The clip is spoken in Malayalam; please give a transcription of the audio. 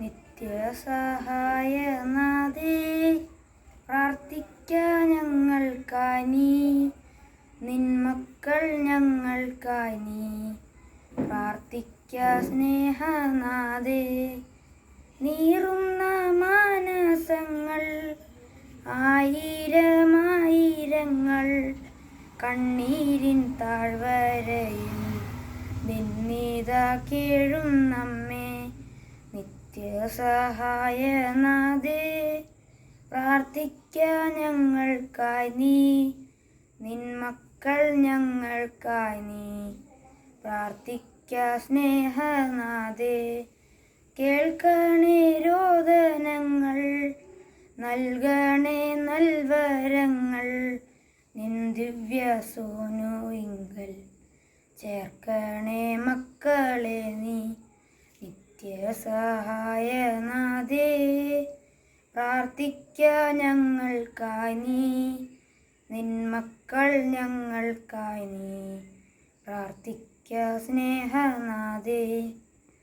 നിത്യസഹായനാഥേ പ്രാർത്ഥിക്ക ഞങ്ങൾക്കായി. നീ നിന്മക്കൾ ഞങ്ങൾക്കായി. നീ പ്രാർത്ഥിക്ക സ്നേഹനാഥേ നീറുന്ന മാനസങ്ങൾ ആയിരമായിരങ്ങൾ കണ്ണീരിൻ താഴ്വരയിൽ ഭിന്നിത കേഴും നമ്മെ. നിത്യസഹായനാഥേ പ്രാർത്ഥിക്ക ഞങ്ങൾക്കായി നീ. നിന്മക്കൾ ഞങ്ങൾക്കായി നീ. പ്രാർത്ഥിക്ക സ്നേഹനാഥേ കേൾക്കണേ രോദനങ്ങൾ നൽകണേ നൽവരങ്ങൾ. നിൻ ദിവ്യ ഇങ്കൽ ചേർക്കണേ മക്കളെ നീ. നിത്യസഹായനാഥേ പ്രാർത്ഥിക്ക ഞങ്ങൾക്കായി നീ. നിന്മക്കൾ ഞങ്ങൾക്കായി നീ. പ്രാർത്ഥിക്ക സ്നേഹനാഥേ